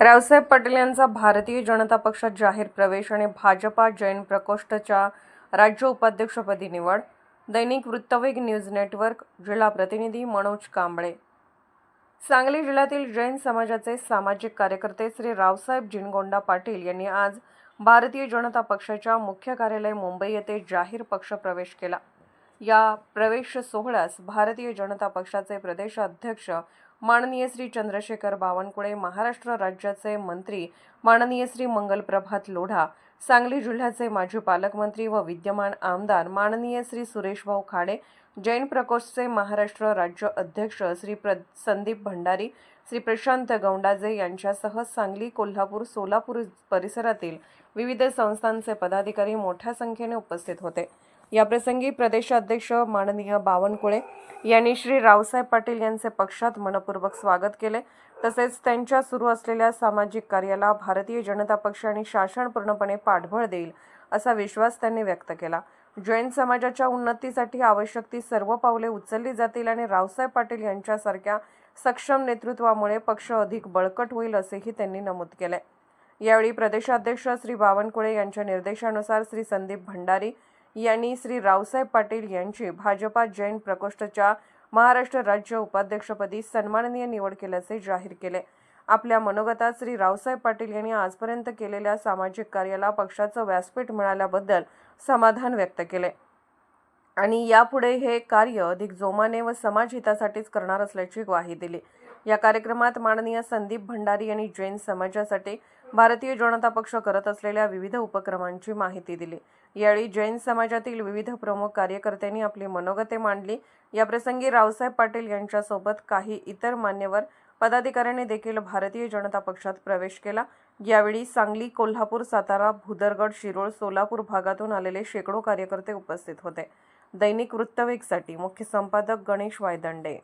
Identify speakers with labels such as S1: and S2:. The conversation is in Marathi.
S1: रावसाहेब पटेल यांचा भारतीय जनता पक्षात जाहीर प्रवेश आणि भाजपा जैन प्रकोष्ठच्या राज्य उपाध्यक्षपदी निवड. दैनिक वृत्तवेग न्यूज नेटवर्क जिल्हा प्रतिनिधी मनोज कांबळे. सांगली जिल्ह्यातील जैन समाजाचे सामाजिक कार्यकर्ते श्री रावसाहेब जिनगोंडा पाटील यांनी आज भारतीय जनता पक्षाच्या मुख्य कार्यालय मुंबई येथे जाहीर पक्ष प्रवेश केला. या प्रवेश सोहळ्यास भारतीय जनता पक्षाचे प्रदेशाध्यक्ष माननीय श्री चंद्रशेखर बावनकुळे महाराष्ट्र राज्याचे मंत्री माननीय श्री मंगलप्रभात लोढा सांगली जिल्ह्याचे माजी पालकमंत्री व विद्यमान आमदार माननीय श्री सुरेशभाऊ खाडे जैन प्रकोष्ठचे महाराष्ट्र राज्य अध्यक्ष श्री प्र संदीप भंडारी श्री प्रशांत गौंडाजे यांच्यासह सांगली कोल्हापूर सोलापूर परिसरातील विविध संस्थांचे पदाधिकारी मोठ्या संख्येने उपस्थित होते. याप्रसंगी प्रदेशाध्यक्ष माननीय बावनकुळे यांनी श्री रावसाहेब पाटील यांचे पक्षात मनपूर्वक स्वागत केले. तसेच त्यांच्या सुरू असलेल्या सामाजिक कार्याला भारतीय जनता पक्ष आणि शासन पूर्णपणे पाठबळ देईल असा विश्वास त्यांनी व्यक्त केला. जैन समाजाच्या उन्नतीसाठी आवश्यक ती सर्व पावले उचलली जातील आणि रावसाहेब पाटील यांच्यासारख्या सक्षम नेतृत्वामुळे पक्ष अधिक बळकट होईल असेही त्यांनी नमूद केले. यावेळी प्रदेशाध्यक्ष श्री बावनकुळे यांच्या निर्देशानुसार श्री संदीप भंडारी यांनी श्री रावसाहेब पाटील यांची भाजपा जैन प्रकोष्ठच्या महाराष्ट्र राज्य उपाध्यक्षपदी सन्माननीय निवड केल्याचे जाहीर केले. आपल्या मनोगतात श्री रावसाहेब पाटील यांनी आजपर्यंत केलेल्या सामाजिक कार्याला पक्षाचं व्यासपीठ मिळाल्याबद्दल समाधान व्यक्त केले. आणि यापुढे हे कार्य अधिक जोमाने व समाज हितासाठीच करणार असल्याची ग्वाही दिली. या कार्यक्रमात माननीय संदीप भंडारी यांनी जैन समाजासाठी भारतीय जनता पक्ष करत असलेल्या विविध उपक्रमांची माहिती दिली. यावेळी जैन समाजातील विविध प्रमुख कार्यकर्त्यांनी आपली मनोगते मांडली. याप्रसंगी रावसाहेब पाटील यांच्यासोबत काही इतर मान्यवर पदाधिकाऱ्यांनी देखील भारतीय जनता पक्षात प्रवेश केला. यावेळी सांगली कोल्हापूर सातारा भुदरगड शिरोळ सोलापूर भागातून आलेले शेकडो कार्यकर्ते उपस्थित होते. दैनिक वृत्तवेगसाठी मुख्य संपादक गणेश वायदंडे.